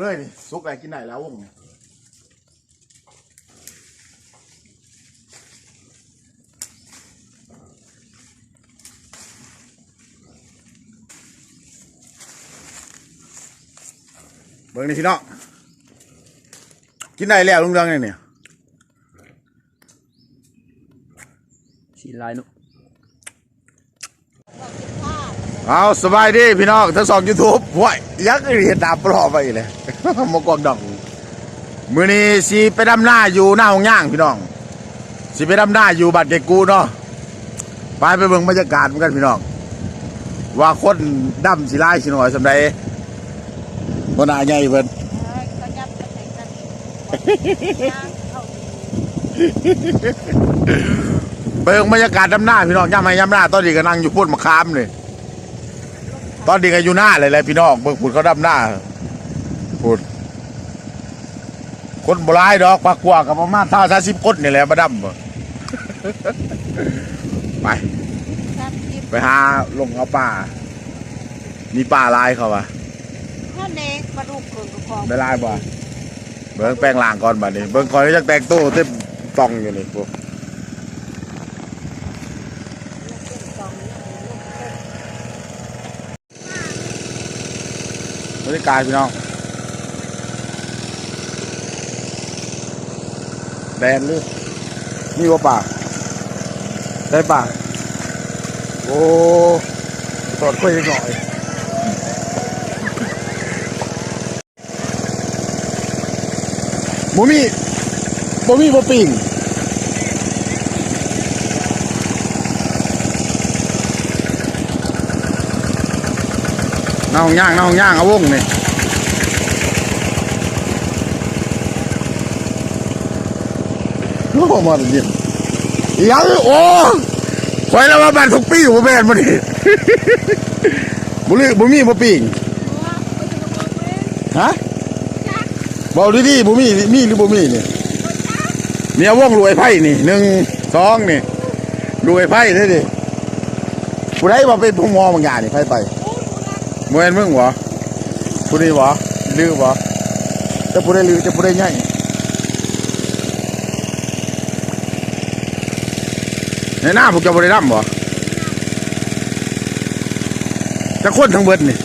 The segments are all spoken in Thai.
เลยนี่ซุกอะไรกินได้แล้ววงเนี่ยเบิ่งนี่พี่น้องกินได้แล้วลุงเรืองเนี่ยเนี่ยสีลายเนุ เอาสบายดีพี่น้องทั้งสองยูทูบห้วยยักษ์เห็นดาบปลอไปเลยมากวางดองมือนี้สีไปดำหน้าอยู่หน้าห้องย่างพี่น้องสีไปดำหน้าอยู่บัดเกกูเนาะไปไปเบิ่งบรรยากาศเหมือนกันพี่น้องว่าคนดำสีลายสิหน่อยสำใดบนาใหญ่เพิ่นก็ยับไปเอาไปเบิ่งบรรยากาศดำหน้าพี่น้องย่ำให้ย่ำหน้าตอนนี้ก็นั่งอยู่พุ่นมะขามเลย ตอนนี้ก็อยู่หน้าเลยแหละพี่น้องเบิ่งพุ่นเขาดำหน้าพุ่นคนโบราณดอกปากกว่ากับประมาณเท่าสาสิบคนนี่แหละมาดำบ่ไปแซ่บยิบไปหาลงเอาป่า มีป่าลายเขาปะถ้าเน็กปลาดุกเกินกับของได้ลายบ่เบิ้งแปลงล่างก่อนบัดนี้เบิ้งคอยจะแต่งตู้เต็มตองอยู่นี่พวก บรรยากาศพี่น้องแดนหรือนี่ว่าป่าได้ป่าโอ้ตอดคุยหน่อยบ่มีบ่มีบ่ปิ่ง น้าห้องย่างน้าห้องย่างเอาวงนี่โอ้มาเป็นยินอีหยังโอ้คอยแล้วว่าบ้านทุกปีบ่แม่นบ่นี่บ่ลือบ่มีบ่ปิ่งฮะบอกดีๆบ่มีมีหรือบ่มีนี่เนี่ยว่องรวยไพ่นี่หนึ่งสองนี่รวยไพ่เลยดิผู้ใดมาเป็นผู้มอบางอย่างนี่ไพ่ไป เมื่อนมึงวะผู้นี้วะลือวะจะผู้ใดลือจะผู้ใดใหญ่ในหน้าพวกเจะบริรัมย์วะจะคนทั้งเบิดนี่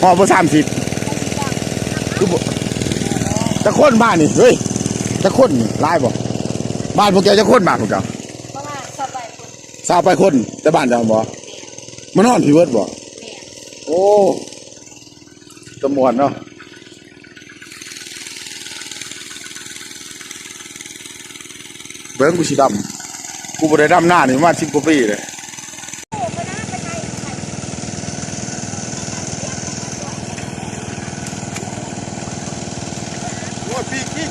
หอบสามสิบคือบ่จะค้นบ้านนี่เฮ้ยจะค้นนี่ลายบ่บ้านพวกแกจะค้นบ้านพวกเจ้าประมาณสบายคนทราบไปค้นแต่บ้านเจ้าบ่มานอนพี่เวิร์ดบ่แม่ โอ้ตำรวจเนาะเบิ้งกูสิดำกูบ่ได้ดำหน้านี่มาสิบกว่าปีเลยโอ้ยปีกปีก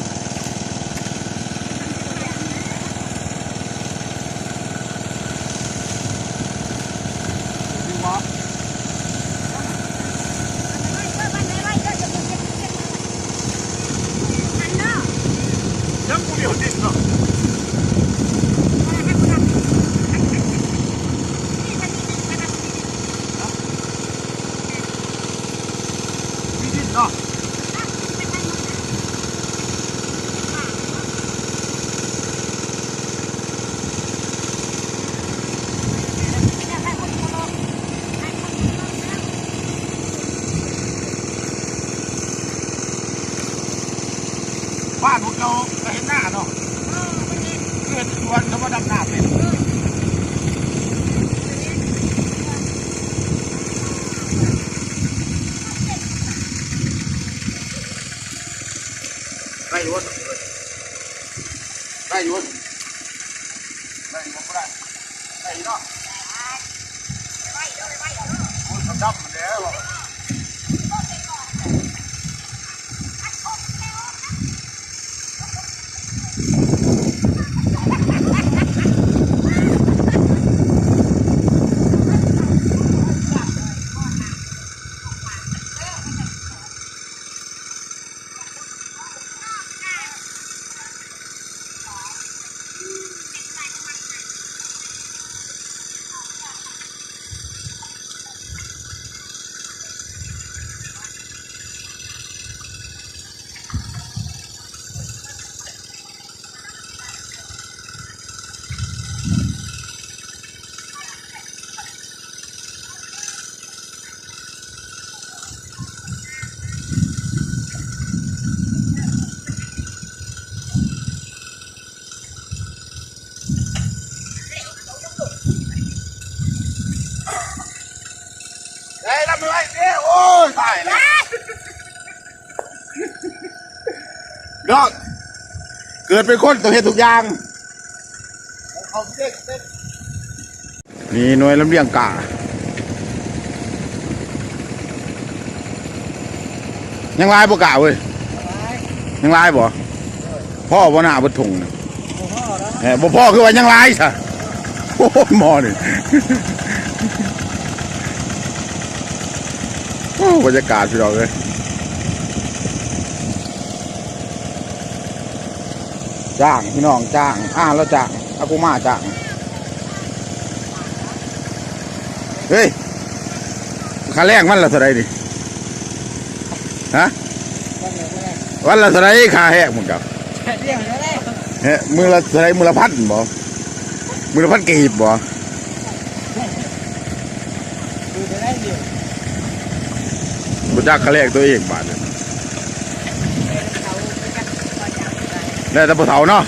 ยังกูเดียวดิเนาะมีดินเนาะ บ้านพวกเราก็เห็นหน้าเนาะเกิดชวนเขาว่าดำหน้าเป็นได้อยุ่นได้อยุ่นได้อยุ่นก็ได้ได้เนาะโอ้ยเขาดำมันแล้ว บ เกิดเป็นคนต้องเฮ็ดทุกอย่างนี่หน่วยลำเลียงกายังลายบ่กะเว้ยยังลายบ่พ่อบ่หน้าบ่ถุงน่ะแหมบ่พ่อคือว่ายังลายซะโอ้ยหมอนี่โอ้บรรยากาศพี่น้องเอ้ย จ้างพี่น้องจ้างอ่าแล้วจ้างอากูมาจ้างเฮ้ยค่าแรงมันละเท่าไรดิฮะวันละเท่าไรค่าแหกมึงกับเรียกแล้วแหละเฮ้ยมือละเท่าไรมือละพันบ่มือละพันกีบบ่ดูจะได้เดียวบ่จักค่าแรงตัวเองบาทเลย เขาไปกันพอจับ ได้แต่บ่เฒ่าเนาะ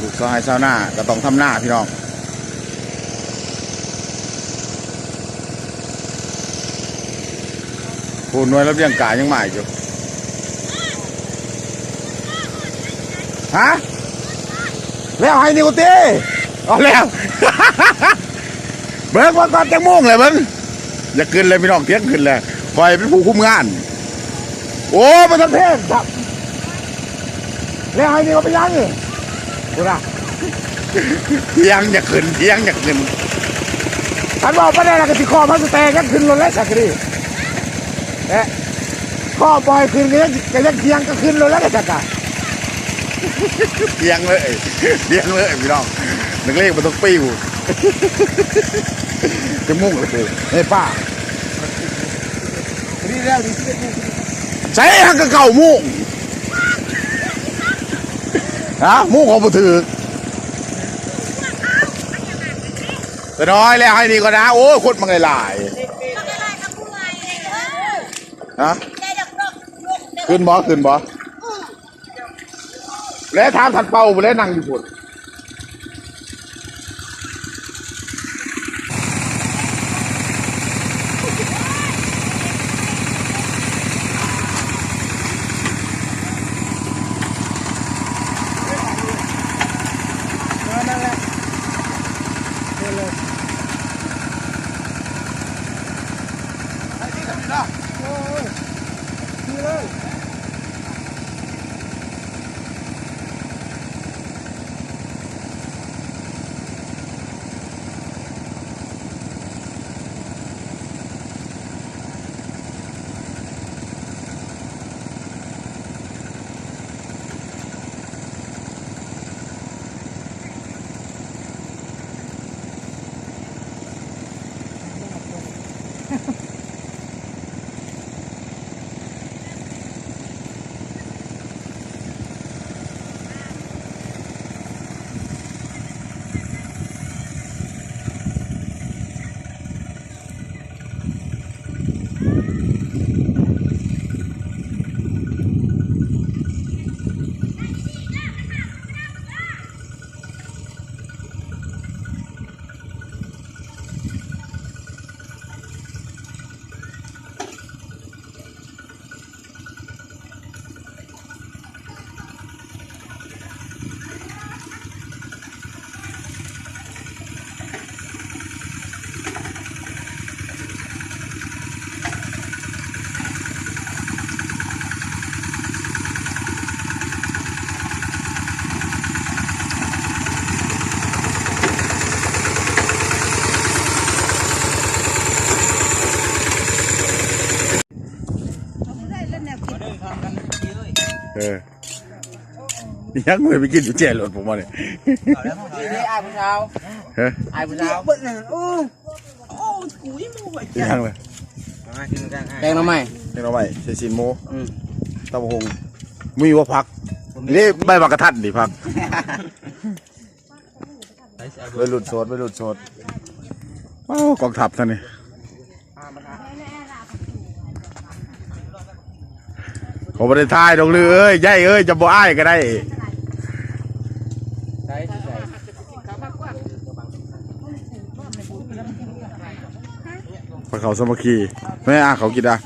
ลูกชายชาวนาก็ต้องทำหน้าพี่น้องผูนวยรับเลี้ยงกายังใหม่อยู่ฮะแล้วให้นิวตีเอาแล้วเบิ้งว่าก่อนจังโมงเลยเบิ้งอย่าขึ้นเลยพี่น้องเที่ยงขึ้นเลยคอยเป็นผู้คุมงาน โอ้มาทำเพลงครับแล้วให้นี่ก็ไปยังนี่กูนะเที่ยงอย่าขึ้นเที่ยงอย่าขึ้นท่านบอกไม่ได้ละกติข้อมันจะแตกกันขึ้นรถแล้วสักทีเอ๊ะข้อปล่อยขึ้นก็ยังก็ยังเที่ยงก็ขึ้นรถแล้วก็สักกะเที่ยงเลยเที่ยงเลยพี่น้องนักเลงมันต้องปิ้วจะมุ่งเลยเฮ้ยป้านี่แล้วนี่ที่เป็นใช้หักกระเก่ามุ่งฮะมุ่งของบ่ถือแต่น้อยแล้วให้นี่ก็นะ โอ้ยคนมันไงหลายต้องอะไรนะผู้ใหญ่เลยฮะได้ดอกดอกลูกเด็กขึ้นบ่ขึ้นบ่แล้วทางถัดเป่าไปแล้วนั่งอยู่พุ่น ยังไม่ไปกินอยู่เจรถผมมาเนี่ยนี่ไอ้ผู้ชายเฮ้ยไอ้ผู้ชายเบิ้ลหนึ่งโอ้ยังเลยแดงน้ำไหมเรียกเอาไว้ใส่สินโมอืมตะบงมีว่าพักนี่ใบมากระทัดดิพักไปหลุดโสดไปหลุดโสดว้าวกองทัพท่านนี่ขอบริทายดอกลือเอ้ยใหญ่เอ้ยจะบ่อ้ายก็ได้ ใช่ใช่พระเขาสามัคคีไม่อาเขากินอะ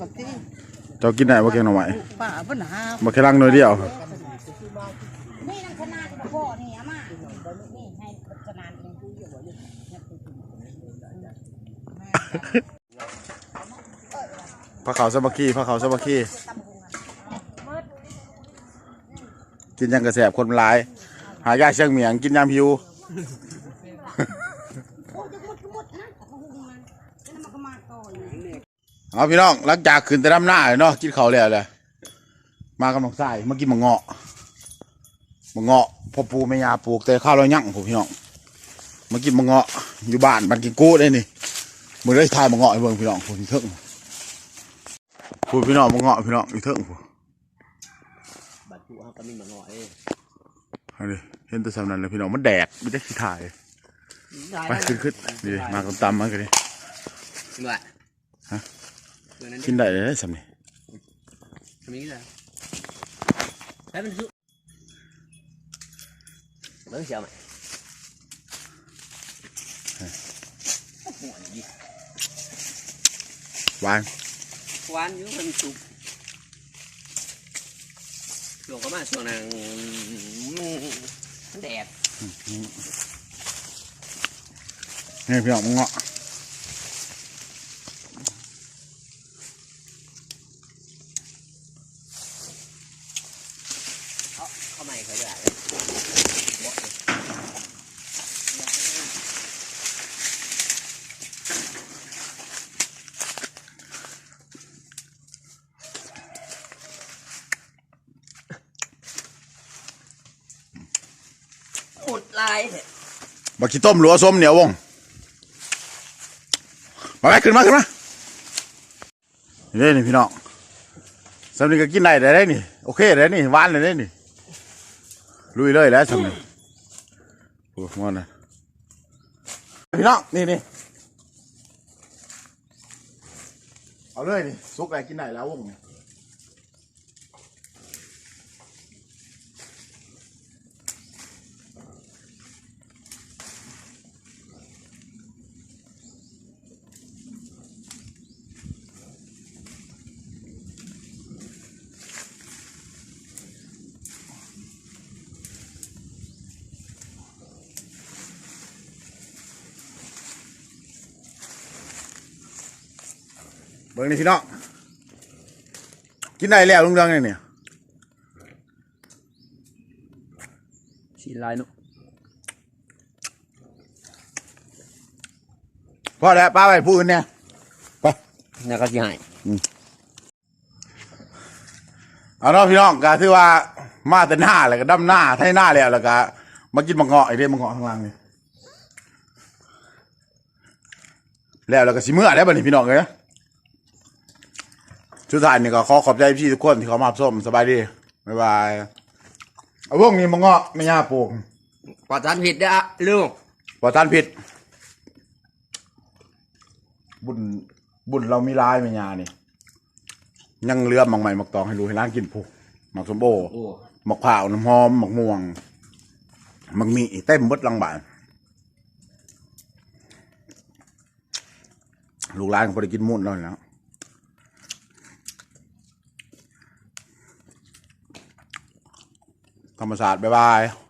ปกติเจ้ากินได้บ่แกงหน่อไม้ป้าปัญหาบ่แค่ลังหน่อยเดียวนี่น้ำขนาดที่พ่อนี่อามานี่ให้ขนาดนี้พระเขาสามัคคีพระเขาสามัคคี กินยังกระแสบคนมันหลาย หายาเชียงเหมียงกินยามพิวเอาพี่น้องหลังจากขึ้นแต่น้ำหน้าเนาะกินเขาวแล้วเลยมากำลังใส่มากินมะเงาะมะเงาะพ่อปูแม่ยาปลูกแต่ข้าวเรายั่งผมพี่น้องมากินมะเงาะอยู่บ้านบ้านกินกู้ได้นี่มือได้ทายมะเงาะให้เบิ่งพี่น้องผมเถิงพูดพี่น้องมะเงาะพี่น้องอยู่เถิงผม บัตรผู้ห้าก็มีมาหน่อยเอาดิเห็นแต่สำนันเลยพี่น้องมันแดกไม่ได้ขี้ถ่ายไปขึ้นขึ้นดีมากันตำมากันดิด้วยฮะเดี๋ยวนั้นกินได้เลยได้สำนี่ทำนี้เลยใช้เป็นชุดเบิ้งเสียวไหมหวาน หวานอยู่มันสุก ช่วงก็มาช่วงนั้นมันแดด นี่พี่น้องมะเงาะ เขาเขาไม่เคยได้อุดลายเถอะ บักขี้ต้มหรือว่าส้มเหนียววง มาไปขึ้นมาขึ้นมานี่นี่พี่น้องสำนี่ก็กินได้ได้นี่ โอเคได้นี่หวานเลยได้นี่ ลุยเลยแล้วสำนี่โอ้งอนนะพี่น้องนี่นี่เอาเลยนี่ซุกอะไรกินได้แล้ววงนี่ บิ่งนี่พี่น้องกินได้แล้วลุงเรืองนี่เนี่ยสีลายนุพอแล้วป้าไปพูดเนี่ยไปเนี่ยก็สิหายเอาเนาะพี่น้องก็ถือว่ามาแต่หน้าแล้วก็ดำหน้าไทยหน้าแล้วแล้วก็มากินมะเงาะไอ้เรื่องมะเงาะข้างล่างนี่แล้วแล้วก็สิเมื่อได้บ่นี่พี่น้องเอ้ย ชุดท้ายนี่ก็ขอขอบใจพี่ทุกคนที่เขามารับชมสบายดีบ๊ายบายเอาพวกนี้มะเงาะไม่ย่าปลูกปลอดสารผิดเด้อลูกบ่ทานผิด บุญบุญเรามีลายไม่ยานี่ยังเหลือหมักใหม่หมักตองให้รู้ให้ร้านกินผูกหมักสมโบโอ้หมักเผาวน้ำหอมหมักม่วงหมักมีเต็มเบดหลังบ้านลูกหลานก็บ่ได้กินมุ่นแล้วนะ ธรรมศาสตร์บ๊ายบาย